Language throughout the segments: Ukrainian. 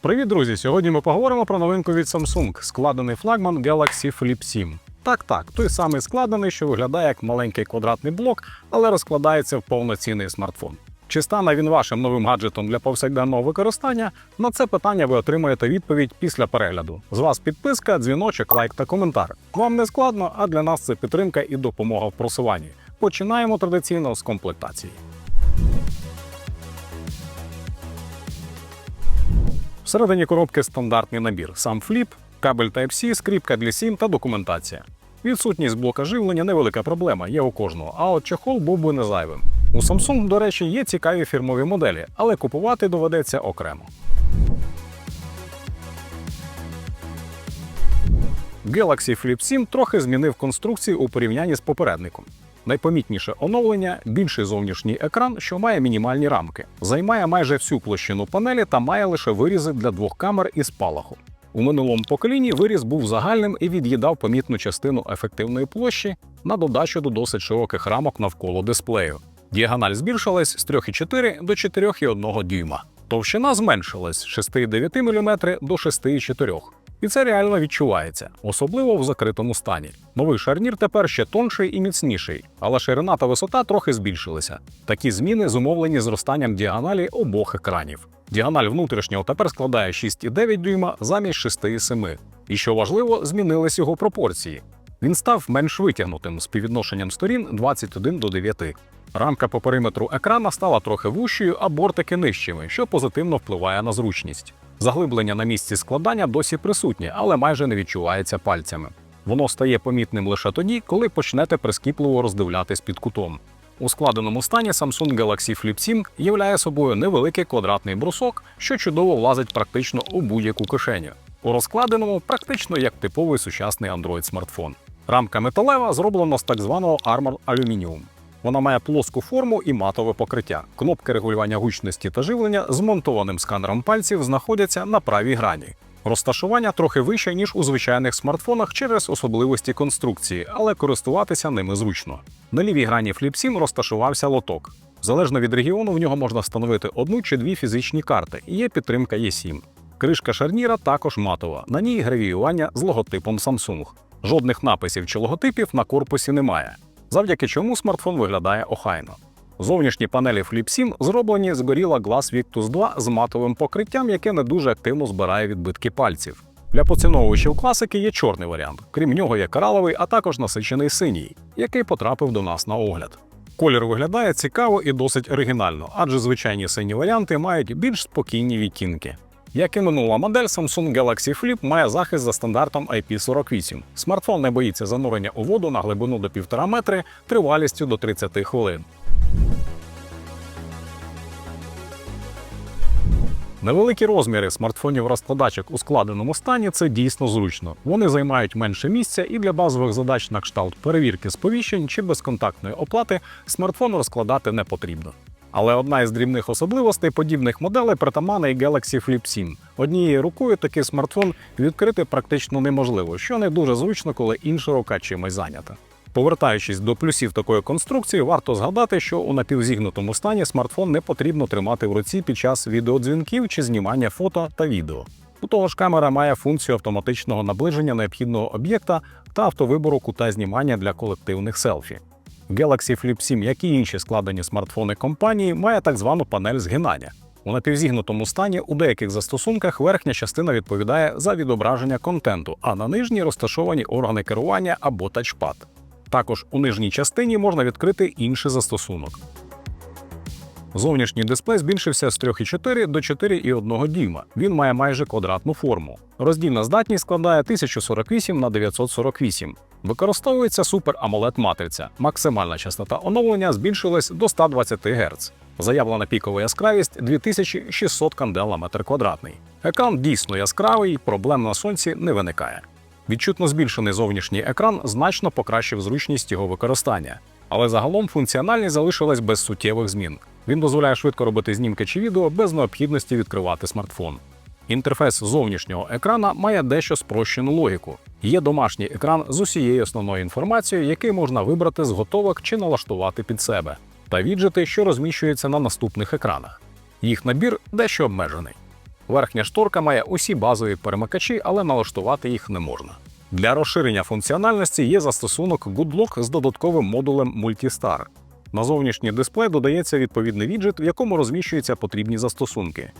Привіт, друзі! Сьогодні ми поговоримо про новинку від Samsung складений флагман Galaxy Flip 7. Так, так, той самий складений, що виглядає як маленький квадратний блок, але розкладається в повноцінний смартфон. Чи стане він вашим новим гаджетом для повсякденного використання? На це питання ви отримаєте відповідь після перегляду. З вас підписка, дзвіночок, лайк та коментар. Вам не складно, а для нас це підтримка і допомога в просуванні. Починаємо традиційно з комплектації. Всередині коробки стандартний набір: сам фліп, кабель Type-C, скріпка для SIM та документація. Відсутність блока живлення невелика проблема, є у кожного, а от чехол був би не зайвим. У Samsung, до речі, є цікаві фірмові моделі, але купувати доведеться окремо. Galaxy Flip 7 трохи змінив конструкцію у порівнянні з попередником. Найпомітніше оновлення більший зовнішній екран, що має мінімальні рамки, займає майже всю площину панелі та має лише вирізи для двох камер і спалаху. У минулому поколінні виріз був загальним і від'їдав помітну частину ефективної площі на додачу до досить широких рамок навколо дисплею. Діагональ збільшилась з 3,4 до 4,1 дюйма. Товщина зменшилась з 6,9 мм до 6,4 і це реально відчувається, особливо в закритому стані. Новий шарнір тепер ще тонший і міцніший, але ширина та висота трохи збільшилися. Такі зміни зумовлені зростанням діагоналі обох екранів. Діагональ внутрішнього тепер складає 6,9 дюйма замість 6,7. І що важливо, змінились його пропорції. Він став менш витягнутим з співвідношенням сторін 21 до 9. Рамка по периметру екрана стала трохи вущою, а бортики нижчими, що позитивно впливає на зручність. Заглиблення на місці складання досі присутнє, але майже не відчувається пальцями. Воно стає помітним лише тоді, коли почнете прискіпливо роздивлятись під кутом. У складеному стані Samsung Galaxy Flip 7 являє собою невеликий квадратний брусок, що чудово влазить практично у будь-яку кишеню. У розкладеному практично як типовий сучасний Android смартфон. Рамка металева зроблена з так званого Armor Aluminium. Вона має плоску форму і матове покриття. Кнопки регулювання гучності та живлення з монтованим сканером пальців знаходяться на правій грані. Розташування трохи вище, ніж у звичайних смартфонах через особливості конструкції, але користуватися ними зручно. На лівій грані Flip 7 розташувався лоток. Залежно від регіону, в нього можна встановити одну чи дві фізичні карти, і є підтримка eSIM. Кришка шарніра також матова, на ній гравіювання з логотипом Samsung. Жодних написів чи логотипів на корпусі немає, завдяки чому смартфон виглядає охайно. Зовнішні панелі Flip 7 зроблені з Gorilla Glass Victus 2 з матовим покриттям, яке не дуже активно збирає відбитки пальців. Для поціновувачів класики є чорний варіант, крім нього є кораловий, а також насичений синій, який потрапив до нас на огляд. Колір виглядає цікаво і досить оригінально, адже звичайні сині варіанти мають більш спокійні відтінки. Як і минула модель, Samsung Galaxy Flip має захист за стандартом IP48. Смартфон не боїться занурення у воду на глибину до 1,5 метри тривалістю до 30 хвилин. Невеликі розміри смартфонів розкладачок у складеному стані це дійсно зручно. Вони займають менше місця і для базових задач на кшталт перевірки сповіщень чи безконтактної оплати смартфон розкладати не потрібно. Але одна із дрібних особливостей подібних моделей притаманна і Galaxy Flip 7. Однією рукою такий смартфон відкрити практично неможливо, що не дуже зручно, коли інша рука чимось зайнята. Повертаючись до плюсів такої конструкції, варто згадати, що у напівзігнутому стані смартфон не потрібно тримати в руці під час відеодзвінків чи знімання фото та відео. У того ж камера має функцію автоматичного наближення необхідного об'єкта та автовибору кута знімання для колективних селфі. Galaxy Flip 7, як і інші складені смартфони компанії, має так звану панель згинання. У напівзігнутому стані у деяких застосунках верхня частина відповідає за відображення контенту, а на нижній розташовані органи керування або тачпад. Також у нижній частині можна відкрити інший застосунок. Зовнішній дисплей збільшився з 3,4 до 4,1 дюйма. Він має майже квадратну форму. Роздільна здатність складає 1048 на 948. Використовується Super AMOLED матриця. Максимальна частота оновлення збільшилась до 120 Гц. Заявлена пікова яскравість 2600 кандел на метр квадратний. Екран дійсно яскравий, проблем на сонці не виникає. Відчутно збільшений зовнішній екран значно покращив зручність його використання, але загалом функціональність залишилась без суттєвих змін. Він дозволяє швидко робити знімки чи відео без необхідності відкривати смартфон. Інтерфейс зовнішнього екрана має дещо спрощену логіку. Є домашній екран з усією основною інформацією, який можна вибрати з готовок чи налаштувати під себе, та віджити, що розміщуються на наступних екранах. Їх набір дещо обмежений. Верхня шторка має усі базові перемикачі, але налаштувати їх не можна. Для розширення функціональності є застосунок GoodLock з додатковим модулем Multistar. На зовнішній дисплей додається відповідний віджит, в якому розміщуються потрібні застосунки.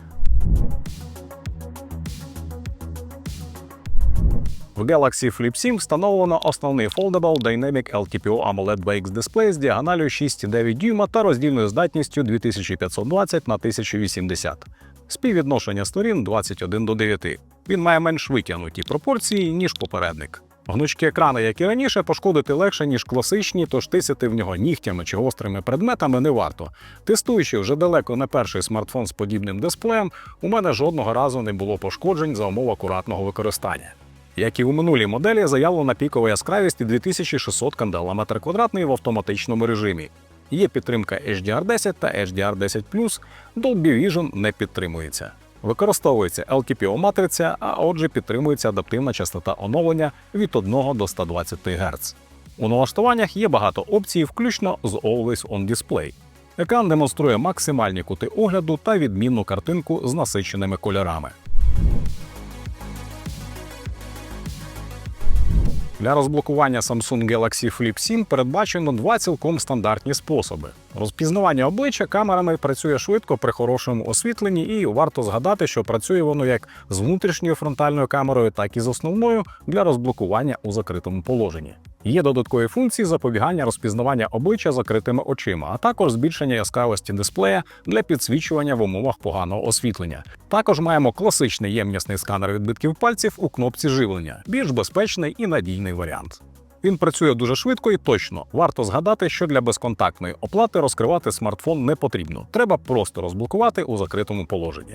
В Galaxy Flip 7 встановлено основний Foldable Dynamic LTPO AMOLED BX дисплей з діагоналю 6,9 дюйма та роздільною здатністю 2520 на 1080. Співвідношення сторін 21 до 9. Він має менш витягнуті пропорції, ніж попередник. Гнучкі екрани, як і раніше, пошкодити легше, ніж класичні, тож тисяти в нього нігтями чи гострими предметами не варто. Тестуючи вже далеко не перший смартфон з подібним дисплеєм, у мене жодного разу не було пошкоджень за умов акуратного використання. Як і у минулій моделі, заявлена пікова яскравість 2600 кандел на метр квадратний в автоматичному режимі. Є підтримка HDR10 та HDR10+, Dolby Vision не підтримується. Використовується LTPO-матриця, а отже підтримується адаптивна частота оновлення від 1 до 120 Гц. У налаштуваннях є багато опцій, включно з Always On Display. Екран демонструє максимальні кути огляду та відмінну картинку з насиченими кольорами. Для розблокування Samsung Galaxy Flip 7 передбачено два цілком стандартні способи. Розпізнавання обличчя камерами працює швидко при хорошому освітленні, і варто згадати, що працює воно як з внутрішньою фронтальною камерою, так і з основною для розблокування у закритому положенні. Є додаткові функції запобігання розпізнавання обличчя закритими очима, а також збільшення яскравості дисплея для підсвічування в умовах поганого освітлення. Також маємо класичний ємнісний сканер відбитків пальців у кнопці живлення, більш безпечний і надійний варіант. Він працює дуже швидко і точно. Варто згадати, що для безконтактної оплати розкривати смартфон не потрібно. Треба просто розблокувати у закритому положенні.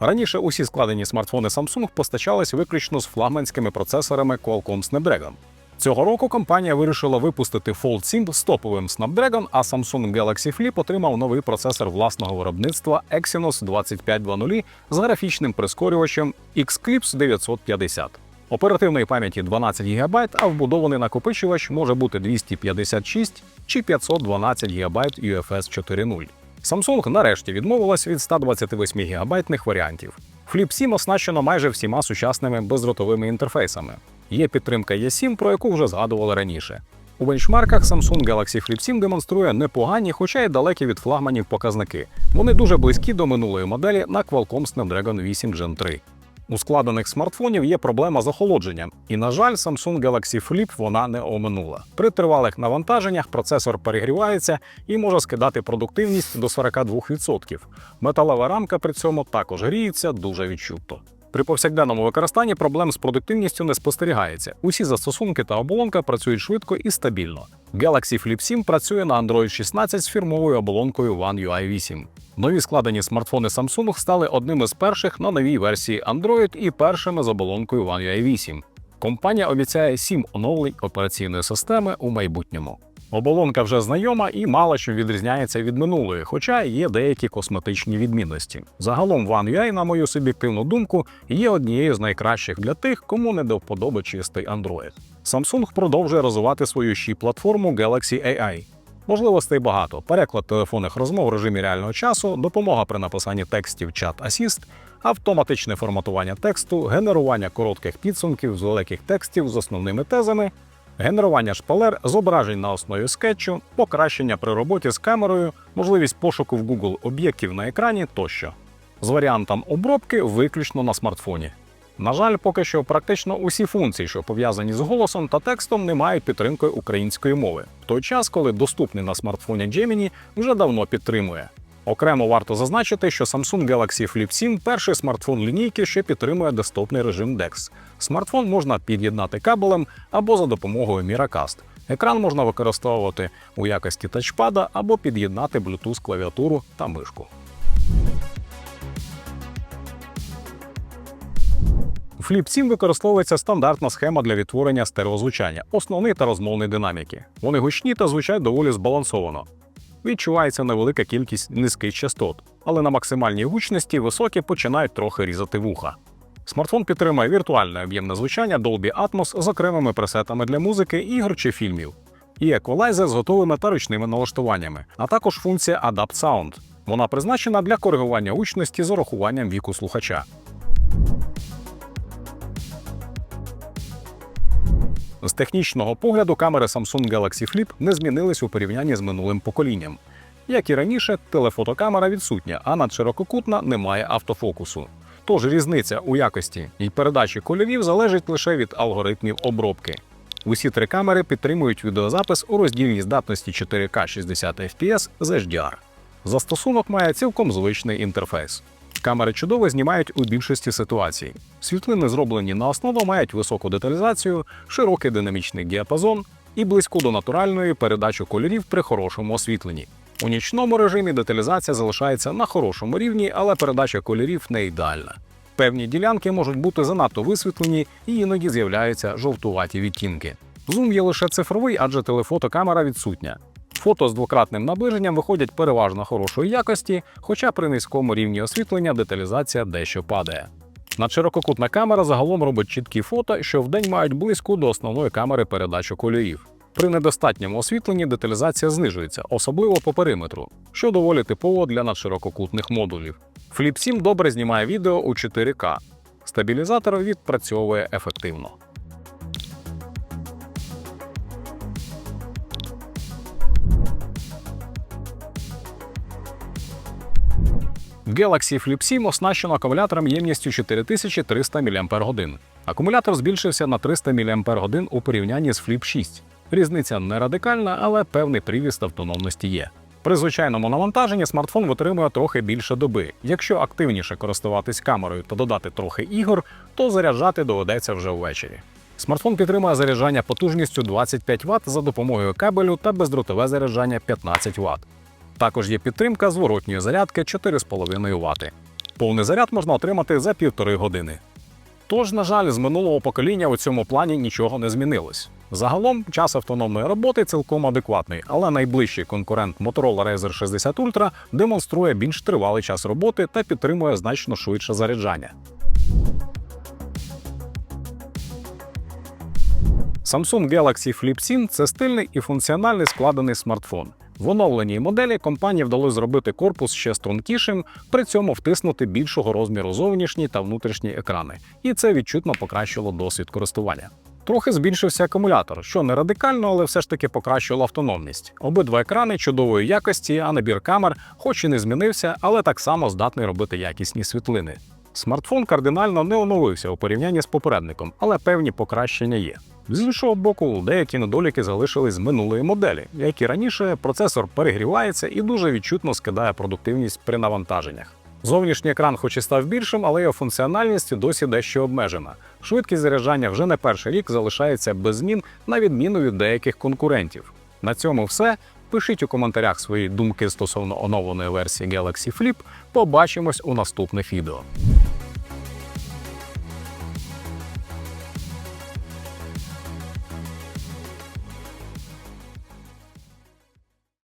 Раніше усі складені смартфони Samsung постачались виключно з флагманськими процесорами Qualcomm Snapdragon. Цього року компанія вирішила випустити Fold 7 з топовим Snapdragon, а Samsung Galaxy Flip отримав новий процесор власного виробництва Exynos 2520 з графічним прискорювачем Xclipse 950. Оперативної пам'яті 12 ГБ, а вбудований накопичувач може бути 256 чи 512 ГБ UFS 4.0. Samsung нарешті відмовилась від 128 гігабайтних варіантів. Flip 7 оснащено майже всіма сучасними бездротовими інтерфейсами. Є підтримка E7, про яку вже згадували раніше. У бенчмарках Samsung Galaxy Flip 7 демонструє непогані, хоча й далекі від флагманів показники. Вони дуже близькі до минулої моделі на Qualcomm Snapdragon 8 Gen 3. У складених смартфонів є проблема з охолодженням, і, на жаль, Samsung Galaxy Flip вона не оминула. При тривалих навантаженнях процесор перегрівається і може скидати продуктивність до 42%. Металева рамка при цьому також гріється дуже відчутно. При повсякденному використанні проблем з продуктивністю не спостерігається. Усі застосунки та оболонка працюють швидко і стабільно. Galaxy Flip 7 працює на Android 16 з фірмовою оболонкою One UI 8. Нові складені смартфони Samsung стали одними з перших на новій версії Android і першими з оболонкою One UI 8. Компанія обіцяє 7 оновлень операційної системи у майбутньому. Оболонка вже знайома і мало що відрізняється від минулої, хоча є деякі косметичні відмінності. Загалом One UI, на мою суб'єктивну думку, є однією з найкращих для тих, кому не до вподоби чистий Android. Samsung продовжує розвивати свою ще платформу Galaxy AI. Можливостей багато: переклад телефонних розмов в режимі реального часу, допомога при написанні текстів чат Assist, автоматичне форматування тексту, генерування коротких підсумків з великих текстів з основними тезами, генерування шпалер, зображень на основі скетчу, покращення при роботі з камерою, можливість пошуку в Google об'єктів на екрані тощо. З варіантом обробки виключно на смартфоні. На жаль, поки що практично усі функції, що пов'язані з голосом та текстом, не мають підтримки української мови, в той час, коли доступний на смартфоні Gemini вже давно підтримує. Окремо варто зазначити, що Samsung Galaxy Flip 7 перший смартфон лінійки, що підтримує десктопний режим DeX. Смартфон можна під'єднати кабелем або за допомогою Miracast. Екран можна використовувати у якості тачпада або під'єднати Bluetooth клавіатуру та мишку. Flip 7 використовується стандартна схема для відтворення стереозвучання, основний та розмовний динаміки. Вони гучні та звучать доволі збалансовано. Відчувається невелика кількість низьких частот, але на максимальній гучності високі починають трохи різати вуха. Смартфон підтримує віртуальне об'ємне звучання Dolby Atmos з окремими пресетами для музики, ігор чи фільмів. і еквалайзер з готовими та ручними налаштуваннями, а також функція Adapt Sound. Вона призначена для коригування гучності з урахуванням віку слухача. З технічного погляду камери Samsung Galaxy Flip не змінились у порівнянні з минулим поколінням. Як і раніше, телефотокамера відсутня, а надширококутна не має автофокусу. Тож різниця у якості і передачі кольорів залежить лише від алгоритмів обробки. Усі три камери підтримують відеозапис у роздільній здатності 4К 60 FPS з HDR. Застосунок має цілком звичний інтерфейс. Камери чудово знімають у більшості ситуацій. Світлини, зроблені на основу, мають високу деталізацію, широкий динамічний діапазон і близьку до натуральної передачі кольорів при хорошому освітленні. У нічному режимі деталізація залишається на хорошому рівні, але передача кольорів не ідеальна. Певні ділянки можуть бути занадто висвітлені і іноді з'являються жовтуваті відтінки. Зум є лише цифровий, адже телефотокамера відсутня. Фото з двократним наближенням виходять переважно хорошої якості, хоча при низькому рівні освітлення деталізація дещо падає. Надширококутна камера загалом робить чіткі фото, що вдень мають близьку до основної камери передачі кольорів. При недостатньому освітленні деталізація знижується, особливо по периметру, що доволі типово для надширококутних модулів. Flip 7 добре знімає відео у 4К. Стабілізатор відпрацьовує ефективно. Galaxy Flip 7 оснащено акумулятором ємністю 4300 мАч. Акумулятор збільшився на 300 мАч у порівнянні з Flip 6. Різниця не радикальна, але певний привіст автономності є. При звичайному навантаженні смартфон витримує трохи більше доби. Якщо активніше користуватись камерою та додати трохи ігор, то заряджати доведеться вже ввечері. Смартфон підтримує заряджання потужністю 25 Вт за допомогою кабелю та бездротове заряджання 15 Вт. Також є підтримка зворотньої зарядки 4,5 Вт. Повний заряд можна отримати за півтори години. Тож, на жаль, з минулого покоління у цьому плані нічого не змінилось. Загалом час автономної роботи цілком адекватний, але найближчий конкурент Motorola Razr 60 Ultra демонструє більш тривалий час роботи та підтримує значно швидше заряджання. Samsung Galaxy Flip 7 це стильний і функціональний складений смартфон. В оновленій моделі компанії вдалося зробити корпус ще стрункішим, при цьому втиснути більшого розміру зовнішні та внутрішні екрани, і це відчутно покращило досвід користування. Трохи збільшився акумулятор, що не радикально, але все ж таки покращило автономність. Обидва екрани чудової якості, а набір камер, хоч і не змінився, але так само здатний робити якісні світлини. Смартфон кардинально не оновився у порівнянні з попередником, але певні покращення є. З іншого боку, деякі недоліки залишились з минулої моделі, як і раніше, процесор перегрівається і дуже відчутно скидає продуктивність при навантаженнях. Зовнішній екран, хоч і став більшим, але його функціональність досі дещо обмежена. Швидкість заряджання вже не перший рік залишається без змін, на відміну від деяких конкурентів. На цьому все. Пишіть у коментарях свої думки стосовно оновленої версії Galaxy Flip. Побачимось у наступних відео.